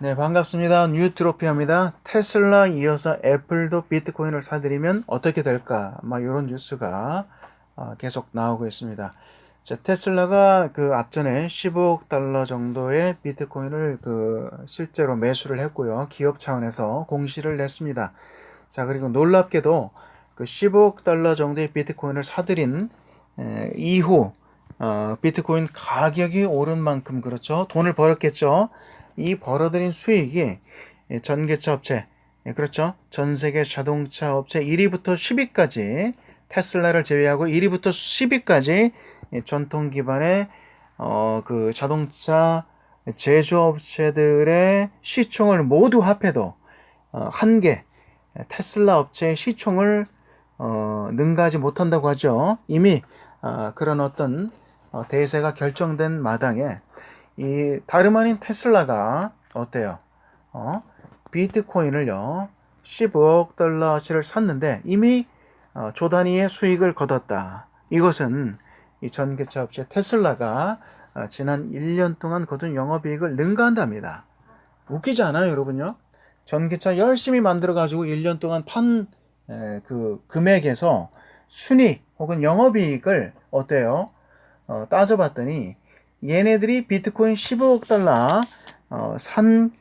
네, 반갑습니다. 뉴트로피아입니다. 테슬라 이어서 애플도 비트코인을 사들이면 어떻게 될까? 막 이런 뉴스가 어, 계속 나오고 있습니다. 자, 테슬라가 그 앞전에 15억 달러 정도의 비트코인을 그 실제로 매수를 했고요. 기업 차원에서 공시를 냈습니다. 자, 그리고 놀랍게도 그 15억 달러 정도의 비트코인을 사들인 에, 이후 어, 비트코인 가격이 오른 만큼 그렇죠. 돈을 벌었겠죠. 이 벌어들인 수익이 전기차 업체, 예, 그렇죠. 전 세계 자동차 업체 1위부터 10위까지 테슬라를 제외하고 1위부터 10위까지 전통 기반의 어, 그 자동차 제조업체들의 시총을 모두 합해도 어, 한 개, 테슬라 업체의 시총을 어, 능가하지 못한다고 하죠. 이미 어, 그런 어떤 어, 대세가 결정된 마당에 이 다름 아닌 테슬라가 어때요? 어? 비트코인을요 15억 달러치를 샀는데 이미 어, 조 단위의 수익을 거뒀다. 이것은 이 전기차 업체 테슬라가 어, 지난 1년 동안 거둔 영업이익을 능가한답니다. 웃기지 않아요, 여러분요? 전기차 열심히 만들어 가지고 1년 동안 판 그 금액에서 순위 혹은 영업이익을 어때요? 어, 따져봤더니 얘네들이 비트코인 15억 달러 어, 산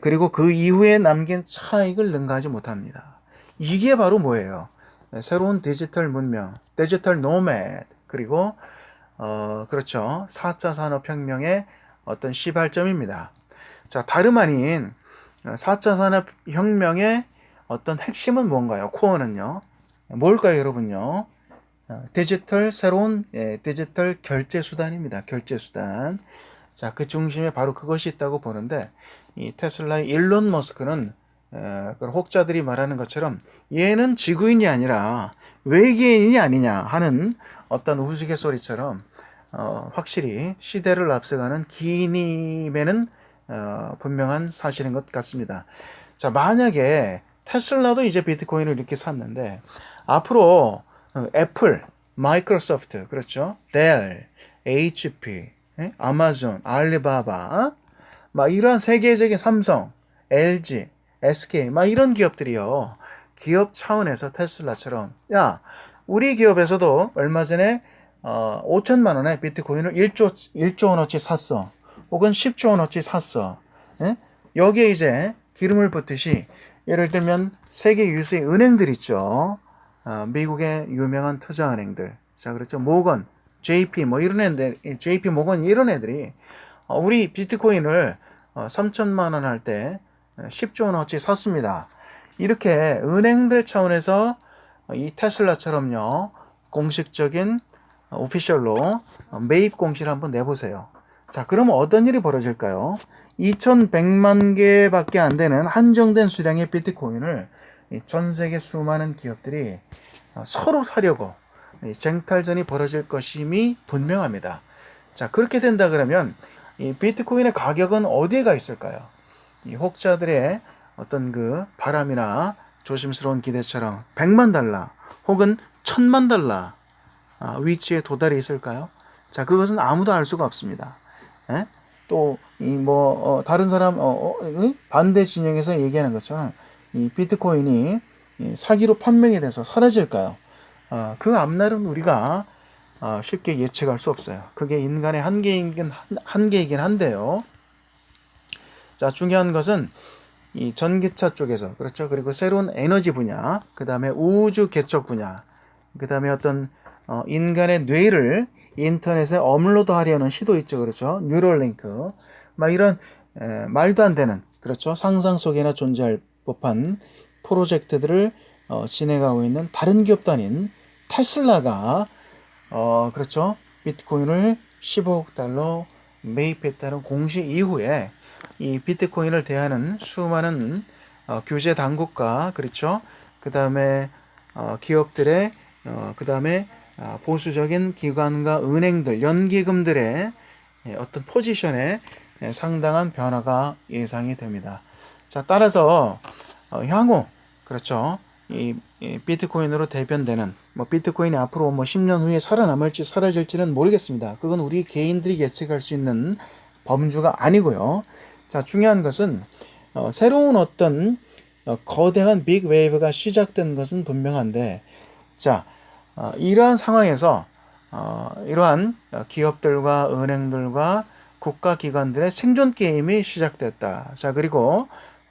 그리고 그 이후에 남긴 차익을 능가하지 못합니다. 이게 바로 뭐예요? 새로운 디지털 문명, 디지털 노매드 그리고 어, 그렇죠. 4차 산업혁명의 어떤 시발점입니다. 자, 다름 아닌 4차 산업혁명의 어떤 핵심은 뭔가요? 코어는요? 뭘까요, 여러분요? 어, 디지털 새로운 예, 디지털 결제 수단입니다. 결제 수단. 자, 그 중심에 바로 그것이 있다고 보는데 이 테슬라의 일론 머스크는 에, 그 혹자들이 말하는 것처럼 얘는 지구인이 아니라 외계인이 아니냐 하는 어떤 우스갯소리처럼 어, 확실히 시대를 앞서가는 기님에는 어, 분명한 사실인 것 같습니다. 자, 만약에 테슬라도 이제 비트코인을 이렇게 샀는데 앞으로 어, 애플, 마이크로소프트, 그렇죠? 델, HP, 예? 아마존, 알리바바, 막 이런 세계적인 삼성, LG, SK, 막 이런 기업들이요. 기업 차원에서 테슬라처럼, 야, 우리 기업에서도 얼마 전에 어, 5천만 원에 비트코인을 1조, 1조 원어치 샀어. 혹은 10조 원어치 샀어. 예? 여기에 이제 기름을 붓듯이 예를 들면 세계 유수의 은행들 있죠. 어, 미국의 유명한 투자은행들, 자 그렇죠 모건, JP 뭐 이런 애들, JP 모건 이런 애들이 어, 우리 비트코인을 어, 3천만 원 할 때 10조 원 어치 샀습니다. 이렇게 은행들 차원에서 이 테슬라처럼요 공식적인 오피셜로 매입 공시를 한번 내보세요. 자, 그러면 어떤 일이 벌어질까요? 2,100만 개밖에 안 되는 한정된 수량의 비트코인을 전 세계 수많은 기업들이 어, 서로 사려고 쟁탈전이 벌어질 것임이 분명합니다. 자, 그렇게 된다 그러면 이 비트코인의 가격은 어디에 가 있을까요? 이 혹자들의 어떤 그 바람이나 조심스러운 기대처럼 100만 달러 혹은 1000만 달러 아, 위치에 도달해 있을까요? 자, 그것은 아무도 알 수가 없습니다. 예? 또, 이 뭐, 어, 다른 사람, 어, 어, 반대 진영에서 얘기하는 것처럼 이 비트코인이 사기로 판명이 돼서 사라질까요? 어, 그 앞날은 우리가 어, 쉽게 예측할 수 없어요. 그게 인간의 한계이긴 한계이긴 한데요. 자 중요한 것은 이 전기차 쪽에서 그렇죠. 그리고 새로운 에너지 분야, 그 다음에 우주 개척 분야, 그 다음에 어떤 어, 인간의 뇌를 인터넷에 업로드 하려는 시도 있죠, 그렇죠. 뉴럴링크, 막 이런 에, 말도 안 되는 그렇죠. 상상 속에나 존재할 법한 프로젝트들을 어, 진행하고 있는 다른 아닌 테슬라가 어, 그렇죠. 비트코인을 15억 달러 매입했다는 공시 이후에 이 비트코인을 대하는 수많은 어, 규제 당국과 그렇죠. 그 다음에 어, 기업들의 어, 그 다음에 어, 보수적인 기관과 은행들, 연기금들의 예, 어떤 포지션에 예, 상당한 변화가 예상이 됩니다. 자, 따라서 어, 향후 그렇죠. 이, 이, 비트코인으로 대변되는 뭐 비트코인이 앞으로 뭐 10년 후에 살아남을지 사라질지는 모르겠습니다. 그건 우리 개인들이 예측할 수 있는 범주가 아니고요. 자, 중요한 것은 어, 새로운 어떤 어, 거대한 빅 웨이브가 시작된 것은 분명한데 자 어, 이러한 상황에서 어, 이러한 어, 기업들과 은행들과 국가기관들의 생존 게임이 시작됐다. 자 그리고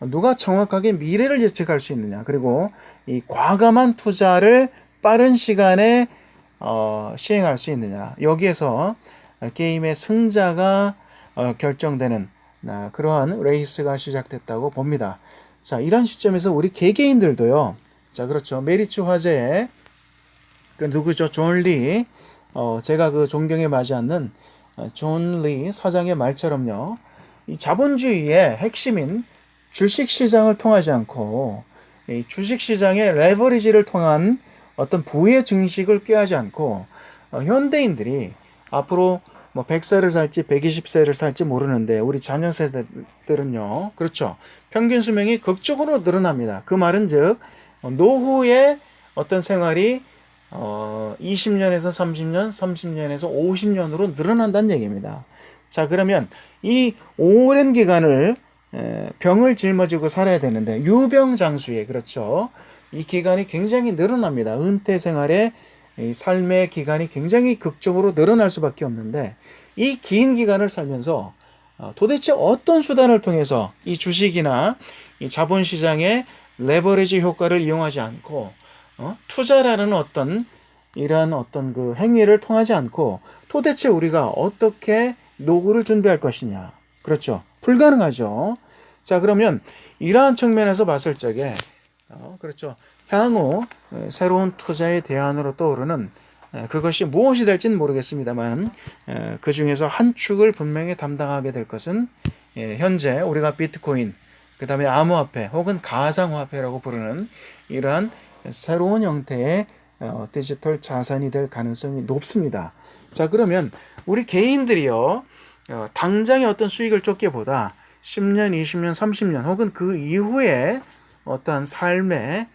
누가 정확하게 미래를 예측할 수 있느냐 그리고 이 과감한 투자를 빠른 시간에 어, 시행할 수 있느냐 여기에서 게임의 승자가 어, 결정되는 아, 그러한 레이스가 시작됐다고 봅니다. 자, 이런 시점에서 우리 개개인들도요. 자, 그렇죠. 메리츠 화제의 그 누구죠? 존 리. 어, 제가 그 존경에 맞지 않는 어, 존리 사장의 말처럼요. 이 자본주의의 핵심인 주식 시장을 통하지 않고 이 주식 시장의 레버리지를 통한 어떤 부의 증식을 꾀하지 않고 어, 현대인들이 앞으로 뭐 100세를 살지 120세를 살지 모르는데 우리 자녀 세대들은요. 그렇죠. 평균 수명이 극적으로 늘어납니다. 그 말은 즉 어, 노후의 어떤 생활이 어 20년에서 30년, 30년에서 50년으로 늘어난다는 얘기입니다. 자, 그러면 이 오랜 기간을 에, 병을 짊어지고 살아야 되는데 유병장수에 그렇죠. 이 기간이 굉장히 늘어납니다. 은퇴 생활에 이 삶의 기간이 굉장히 극적으로 늘어날 수밖에 없는데 이 긴 기간을 살면서 어, 도대체 어떤 수단을 통해서 이 주식이나 이 자본시장의 레버리지 효과를 이용하지 않고 어? 투자라는 어떤 이러한 어떤 그 행위를 통하지 않고 도대체 우리가 어떻게 노후를 준비할 것이냐 그렇죠 불가능하죠 자 그러면 이러한 측면에서 봤을 적에 어, 그렇죠 향후 에, 새로운 투자의 대안으로 떠오르는 에, 그것이 무엇이 될지는 모르겠습니다만 에, 그 중에서 한 축을 분명히 담당하게 될 것은 예, 현재 우리가 비트코인 그 다음에 암호화폐 혹은 가상화폐라고 부르는 이러한 새로운 형태의 어, 디지털 자산이 될 가능성이 높습니다. 자 그러면 우리 개인들이요 어, 당장의 어떤 수익을 쫓기보다 10년, 20년, 30년 혹은 그 이후에 어떠한 삶의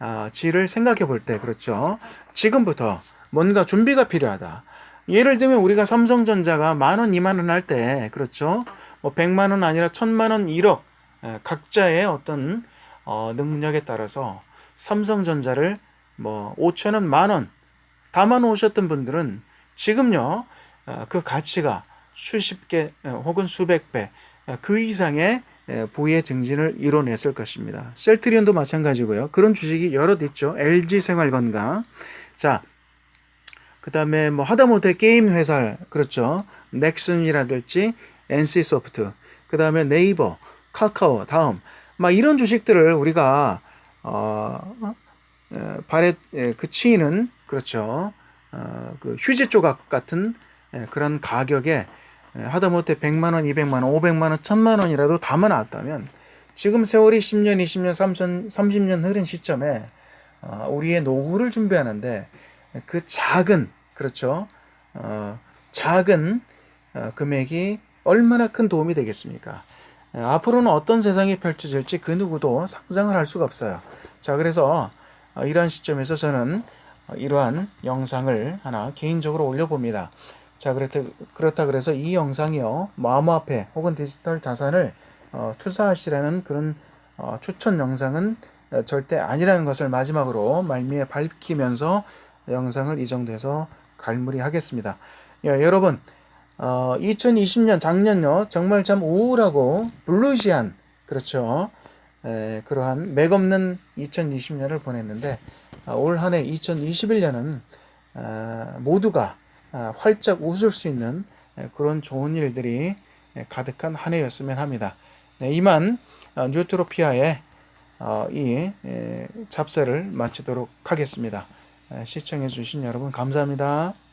어, 질을 생각해 볼 때 그렇죠. 지금부터 뭔가 준비가 필요하다. 예를 들면 우리가 삼성전자가 만 원, 이만 원 할 때 그렇죠. 뭐 100만 원 아니라 1000만 원, 1억 에, 각자의 어떤 어, 능력에 따라서 삼성전자를 뭐 5천 원, 만 원 담아 놓으셨던 분들은 지금요 어, 그 가치가 수십 개 어, 혹은 수백 배 그 이상의 에, 부의 증진을 이뤄냈을 것입니다. 셀트리온도 마찬가지고요. 그런 주식이 여럿 있죠. LG 생활건강. 자, 그 다음에 뭐 하다못해 게임 회사, 그렇죠. 넥슨이라든지 NC소프트, 그 다음에 네이버, 카카오, 다음. 막 이런 주식들을 우리가, 어, 에, 발에 에, 그치는, 그렇죠. 어, 그 휴지 조각 같은 에, 그런 가격에 에, 하다못해 100만 원, 200만 원, 500만 원, 1000만원 원이라도 담아 놨다면 지금 세월이 10년, 20년, 30년, 30년 흐른 시점에 어, 우리의 노후를 준비하는데 그 작은 그렇죠 어, 작은 어, 금액이 얼마나 큰 도움이 되겠습니까? 에, 앞으로는 어떤 세상이 펼쳐질지 그 누구도 상상을 할 수가 없어요. 자 그래서 어, 이러한 시점에서 저는 어, 이러한 영상을 하나 개인적으로 올려봅니다. 자 그렇다, 그렇다 그래서 이 영상이요 마음화폐 혹은 디지털 자산을 어, 투자하시라는 그런 어, 추천 영상은 어, 절대 아니라는 것을 마지막으로 말미에 밝히면서 영상을 이 정도에서 갈무리하겠습니다. 야, 여러분, 어, 2020년 작년요 정말 참 우울하고 블루시한 그렇죠. 에, 그러한 맥없는 2020년을 보냈는데 어, 올 한해 2021년은 어, 모두가 어, 활짝 웃을 수 있는 에, 그런 좋은 일들이 에, 가득한 한 해였으면 합니다. 네, 이만 어, 뉴트로피아의 어, 이 에, 잡세를 마치도록 하겠습니다. 에, 시청해주신 여러분 감사합니다.